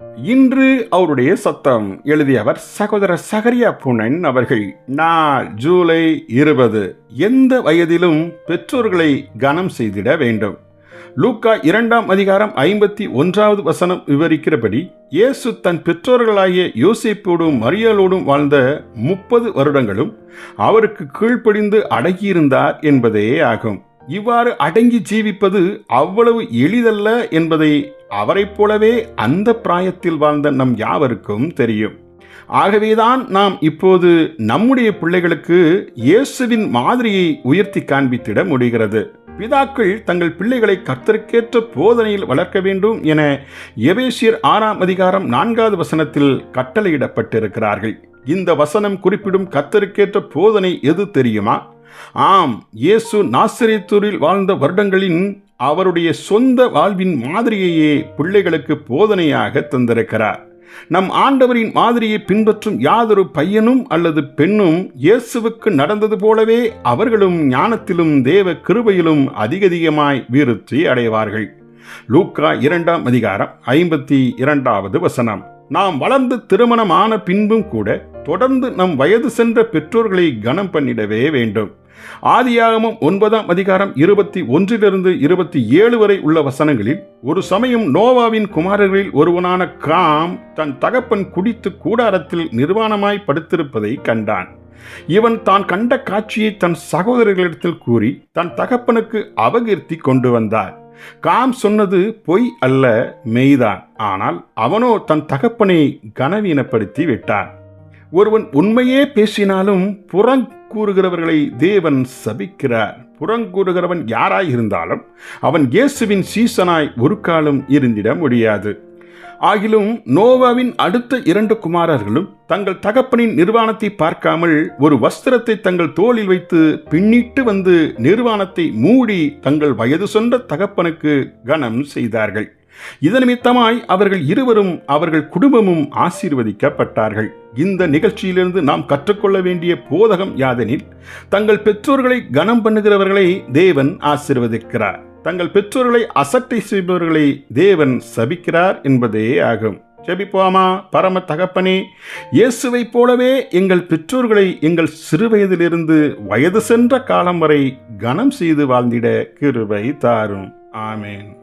இன்று அவருடைய சத்தம் எழுதியவர் சகோதர சகரியா புனன் அவர்கள் நாள் ஜூலை இருபது. எந்த வயதிலும் பெற்றோர்களை கனம் செய்திட வேண்டும். லூக்கா இரண்டாம் அதிகாரம் ஐம்பத்தி ஒன்றாவது வசனம் விவரிக்கிறபடி இயேசு தன் பெற்றோர்களாகிய யோசிப்போடும் மரியலோடும் வாழ்ந்த முப்பது வருடங்களும் அவருக்கு கீழ்ப்படிந்து அடங்கியிருந்தார் என்பதே ஆகும். இவ்வாறு அடங்கி ஜீவிப்பது அவ்வளவு எளிதல்ல என்பதை அவரைப் போலவே அந்த பிராயத்தில் வாழ்ந்த நம் யாவருக்கும் தெரியும். ஆகவேதான் நாம் இப்போது நம்முடைய பிள்ளைகளுக்கு இயேசுவின் மாதிரியை உயர்த்தி காண்பித்திட முடிகிறது. பிதாக்கள் தங்கள் பிள்ளைகளை கர்த்தருக்கேற்ற போதனையில் வளர்க்க வேண்டும் என எபேசியர் ஆறாம் அதிகாரம் நான்காவது வசனத்தில் கட்டளையிடப்பட்டிருக்கிறார்கள். இந்த வசனம் குறிப்பிடும் கர்த்தருக்கேற்ற போதனை எது தெரியுமா? ஆம் இயேசு நாசிரியத்தூரில் வாழ்ந்த வருடங்களின் அவருடைய சொந்த வாழ்வின் மாதிரியையே பிள்ளைகளுக்கு போதனையாக தந்திருக்கிறார். நம் ஆண்டவரின் மாதிரியை பின்பற்றும் யாதொரு பையனும் அல்லது பெண்ணும் இயேசுவுக்கு நடந்தது போலவே அவர்களும் ஞானத்திலும் தேவ கிருபையிலும் அதிகதிகமாய் விருத்தி அடைவார்கள். லூக்கா இரண்டாம் அதிகாரம் ஐம்பத்தி இரண்டாவது வசனம். நாம் வளர்ந்து திருமணமான பின்பும் கூட தொடர்ந்து நம் வயது சென்ற பெற்றோர்களை கனம் பண்ணிடவே வேண்டும். ஆதியாகமம் ஒன்பதாம் அதிகாரம் இருபத்தி ஒன்றிலிருந்து இருபத்தி ஏழு வரை உள்ள வசனங்களில் ஒரு சமயம் நோவாவின் குமாரர்களில் ஒருவனான காம் தன் தகப்பன் குடித்து கூடாரத்தில் நிர்வாணமாய் படுத்திருப்பதை கண்டான். இவன் தான் கண்ட காட்சியை தன் சகோதரர்களிடத்தில் கூறி தன் தகப்பனுக்கு அபகீர்த்தி கொண்டு வந்தார். காம் சொன்னது பொய் அல்ல மெய்தான். ஆனால் அவனோ தன் தகப்பனை கனவீனப்படுத்தி விட்டான். ஒருவன் உண்மையே பேசினாலும் புறங்கூறுகிறவர்களை தேவன் சபிக்கிறார். புறங்கூறுகிறவன் யாராய் இருந்தாலும் அவன் இயேசுவின் சீசனாய் ஒரு காலம் இருந்திட முடியாது. ஆகிலும் நோவாவின் அடுத்த இரண்டு குமாரர்களும் தங்கள் தகப்பனின் நிர்வாணத்தை பார்க்காமல் ஒரு வஸ்திரத்தை தங்கள் தோளில் வைத்து பின்னிட்டு வந்து நிர்வாணத்தை மூடி தங்கள் வயது சொந்த தகப்பனுக்கு கனம் செய்தார்கள். இது நிமித்தமாய் அவர்கள் இருவரும் அவர்கள் குடும்பமும் ஆசீர்வதிக்கப்பட்டார்கள். இந்த நிகழ்ச்சியிலிருந்து நாம் கற்றுக்கொள்ள வேண்டிய போதகம் யாதெனில் தங்கள் பெற்றோர்களை கனம் பண்ணுகிறவர்களை தேவன் ஆசீர்வதிக்கிறார். தங்கள் பெற்றோர்களை அசட்டை செய்பவர்களை தேவன் சபிக்கிறார் என்பதே ஆகும். ஜெபிப்போமா? பரம தகப்பனே இயேசுவைப் போலவே எங்கள் பெற்றோர்களை எங்கள் சிறுவயதிலிருந்து வயது சென்ற காலம் வரை கனம் செய்து வாழ்ந்திட கிருவை தாரும். ஆமேன்.